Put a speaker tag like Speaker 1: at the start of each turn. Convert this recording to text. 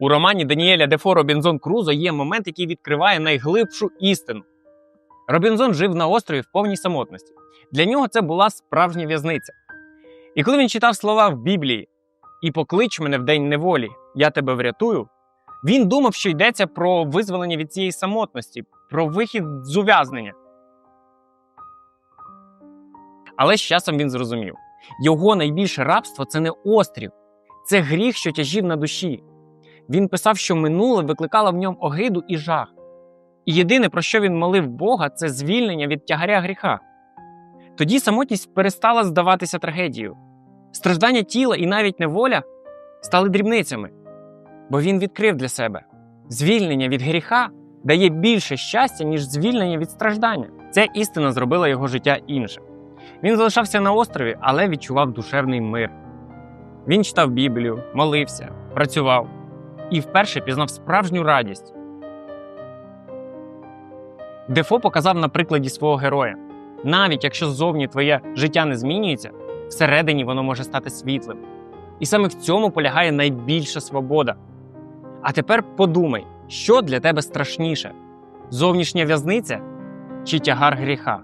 Speaker 1: У романі Даніеля Дефо Робінзон Крузо є момент, який відкриває найглибшу істину. Робінзон жив на острові в повній самотності. Для нього це була справжня в'язниця. І коли він читав слова в Біблії і поклич мене в день неволі, я тебе врятую, він думав, що йдеться про визволення від цієї самотності, про вихід з ув'язнення. Але з часом він зрозумів: його найбільше рабство це не острів, це гріх, що тяжів на душі. Він писав, що минуле викликало в ньому огиду і жах. І єдине, про що він молив Бога, це звільнення від тягаря гріха. Тоді самотність перестала здаватися трагедією. Страждання тіла і навіть неволя стали дрібницями, бо він відкрив для себе звільнення від гріха дає більше щастя, ніж звільнення від страждання. Ця істина зробила його життя іншим. Він залишався на острові, але відчував душевний мир. Він читав Біблію, молився, працював і вперше пізнав справжню радість. Дефо показав на прикладі свого героя: навіть якщо ззовні твоє життя не змінюється, всередині воно може стати світлим. І саме в цьому полягає найбільша свобода. А тепер подумай, що для тебе страшніше: зовнішня в'язниця чи тягар гріха?